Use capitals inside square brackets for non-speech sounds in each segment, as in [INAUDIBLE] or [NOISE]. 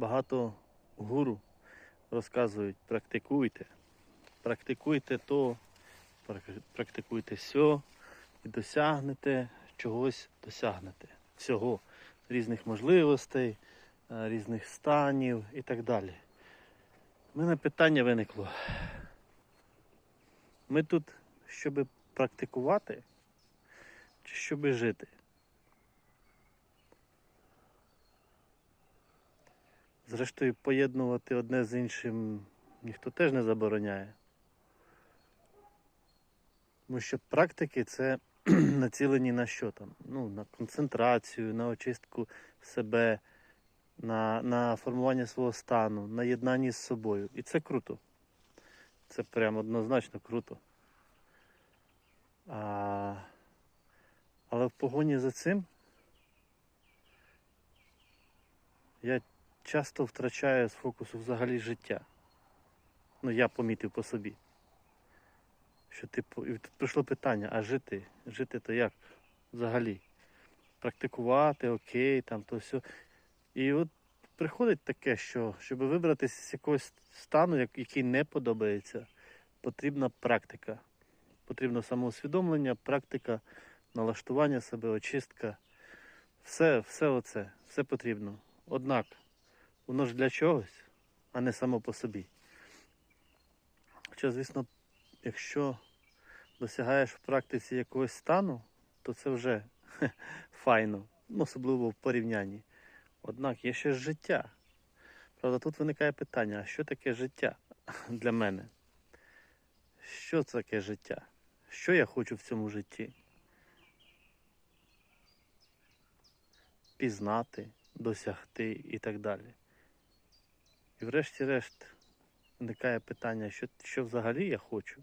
багато гуру розказують, практикуйте. Практикуйте то, практикуйте все і досягнете чогось досягнете. Всього. Різних можливостей, е, різних станів і так далі. У мене питання виникло. Ми тут, щоб практикувати, чи щоб жити? Зрештою, поєднувати одне з іншим ніхто теж не забороняє. Тому що практики це [CLEARS THROAT] націлені на що там? Ну, на концентрацію, на очистку себе, на, на формування свого стану, на єднання з собою. І це круто. Це прям однозначно круто. А, але в погоні за цим я часто втрачаю з фокусу взагалі життя. Ну, я помітив по собі. Що типу, і тут прийшло питання, а жити? Жити то як взагалі? Практикувати, окей, там то все. І от приходить таке, що щоб вибратися з якогось стану, який не подобається, потрібна практика. Потрібно самоусвідомлення, практика, налаштування себе, очистка. Все, все оце, все потрібно. Однак, воно ж для чогось, а не само по собі. Хоча, звісно, якщо досягаєш в практиці якогось стану, то це вже [LAUGHS] файно, ну, особливо в порівнянні. Однак є ще життя. Правда, тут виникає питання: а що таке життя [LAUGHS] для мене? Що це таке життя? Що я хочу в цьому житті? Пізнати, досягти і так далі. І врешті-решт виникає питання, що, що взагалі я хочу.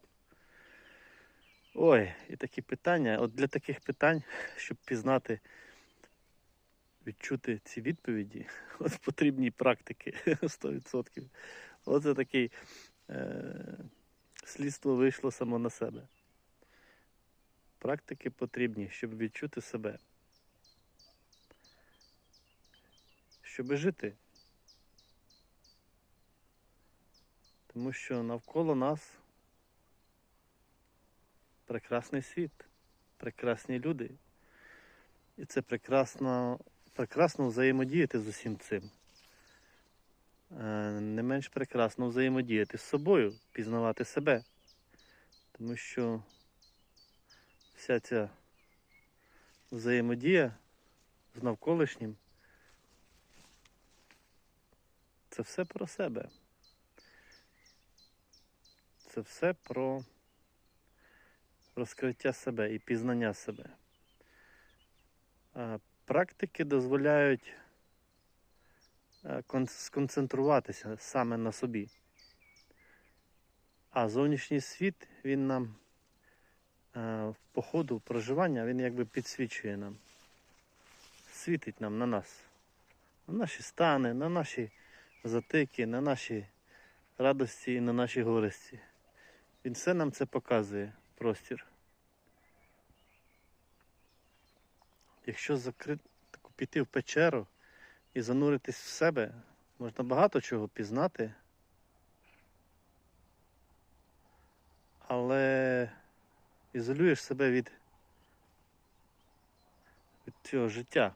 Ой, і такі питання. От для таких питань, [LAUGHS] щоб пізнати, відчути ці відповіді, [LAUGHS] от потрібні практики [LAUGHS] 100%. Оце такий е, слідство вийшло само на себе. Практики потрібні, щоб відчути себе. Щоб жити. Тому що навколо нас прекрасний світ, прекрасні люди. І це прекрасно, прекрасно взаємодіяти з усім цим. Е, Не менш прекрасно взаємодіяти з собою, пізнавати себе. Тому що вся ця взаємодія з навколишнім це все про себе. Це все про розкриття себе і пізнання себе. Практики дозволяють сконцентруватися саме на собі. А зовнішній світ, він нам е, по ходу проживання, він якби підсвічує нам, світить нам на нас, на наші стани, на наші затики, на наші радості і на наші горесті. Він все нам це показує, простір. Якщо закрити, піти в печеру і зануритись в себе, можна багато чого пізнати. Але ізолюєш себе від, від цього життя.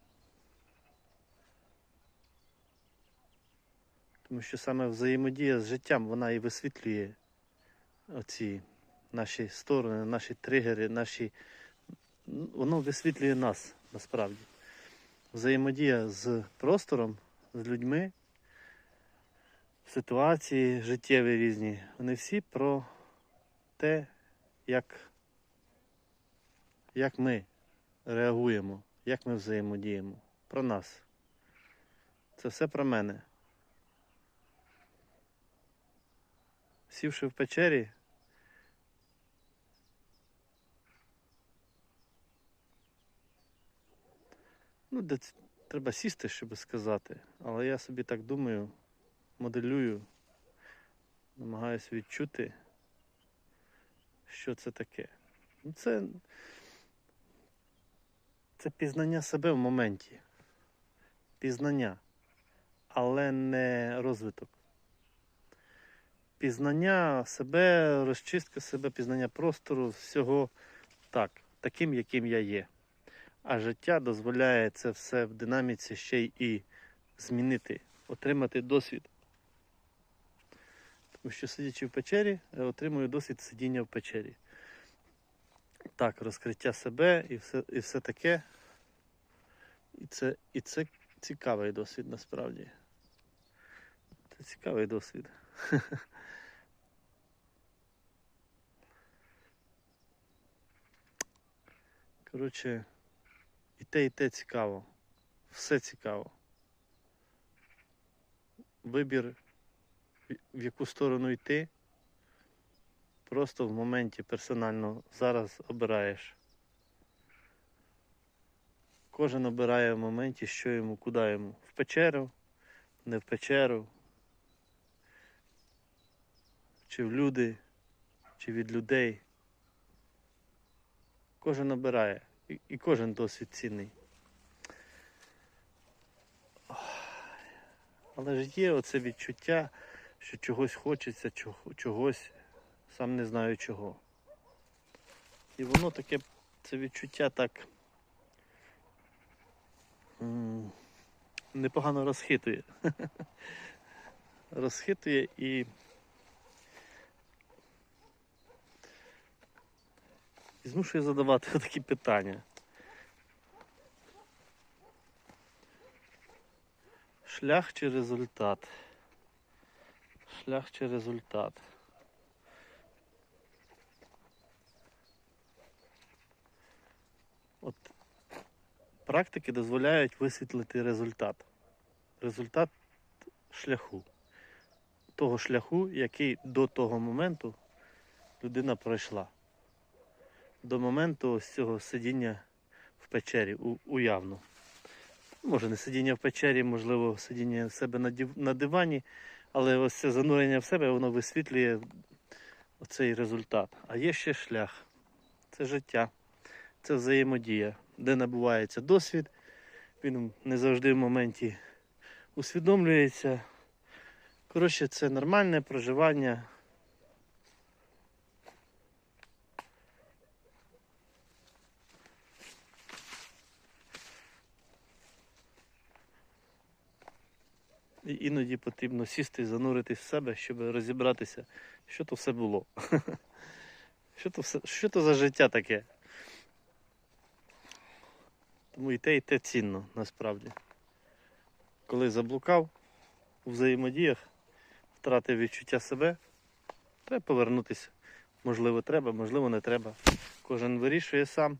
Тому що саме взаємодія з життям вона і висвітлює оці наші сторони, наші тригери, наші. Воно висвітлює нас насправді. Взаємодія з простором, з людьми, ситуації життєві різні. Вони всі про те, як, як ми реагуємо, як ми взаємодіємо. Про нас. Це все про мене. Сівши в печері, ну, треба сісти, щоб сказати. Але я собі так думаю, моделюю, намагаюся відчути, що це таке. Це, це пізнання себе в моменті. Пізнання. але не розвиток. Пізнання себе, розчистка себе, пізнання простору, всього так, таким, яким я є. А життя дозволяє це все в динаміці ще й і змінити, отримати досвід. Тому що сидячи в печері, я отримую досвід сидіння в печері. Так, розкриття себе і все, і все таке. І це, і це цікавий досвід насправді. Це цікавий досвід. [LAUGHS] Коротше, і те, і те цікаво. Все цікаво. Вибір, в- яку сторону йти, просто в моменті персонально зараз обираєш. Кожен обирає в моменті, що йому, куди йому. В печеру, не в печеру, чи в люди, чи від людей. Кожен обирає. І, кожен досвід цінний. Але ж є оце відчуття, що чогось хочеться, чогось, сам не знаю чого. І воно таке, це відчуття так непогано розхитує. [LAUGHS] розхитує і. І змушує задавати [LAUGHS] такі питання. Шлях чи результат? Шлях чи результат? От практики дозволяють висвітлити результат. Результат шляху. Того шляху, який до того моменту людина пройшла. До моменту цього сидіння в печері уявно. Може не сидіння в печері, можливо, сидіння в себе на, див- на дивані, але ось це занурення в себе, воно висвітлює оцей результат. А є ще шлях. Це життя, це взаємодія, де набувається досвід. Він не завжди в моменті усвідомлюється. Коротше, це нормальне проживання. Іноді потрібно сісти і зануритись в себе, щоб розібратися, що то все було. [LAUGHS] Що то, все, що то за життя таке? Тому і те, і те цінно насправді. Коли заблукав у взаємодіях, втратив відчуття себе, треба повернутися. Можливо, треба, можливо, не треба. Кожен вирішує сам.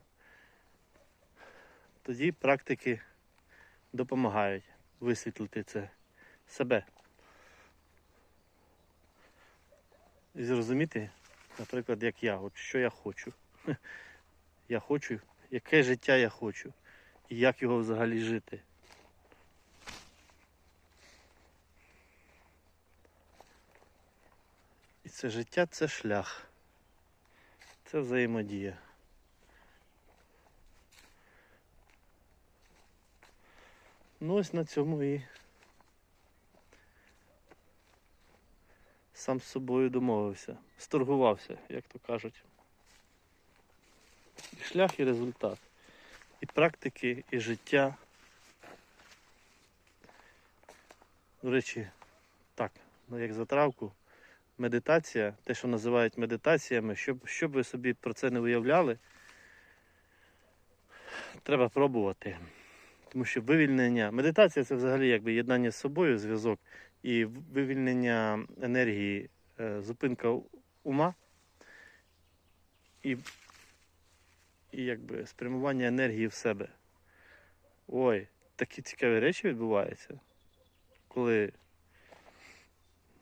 Тоді практики допомагають висвітлити це себе. І зрозуміти, наприклад, як я, от що я хочу. Я хочу, яке життя я хочу, і як його взагалі жити. І це життя це шлях. Це взаємодія. Ну ось на цьому і сам з собою домовився, сторгувався, як то кажуть. І шлях, і результат. І практики, і життя. До речі, так, ну як затравку, медитація, те, що називають медитаціями, щоб, щоб ви собі про це не уявляли, треба пробувати. Тому що вивільнення, медитація це взагалі якби єднання з собою, зв'язок і вивільнення енергії, е, зупинка ума і, і якби спрямування енергії в себе. Ой, такі цікаві речі відбуваються, коли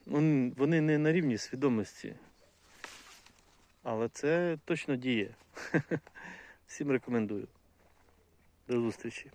ну, вони не на рівні свідомості. Але це точно діє. [LAUGHS] Всім рекомендую. До зустрічі.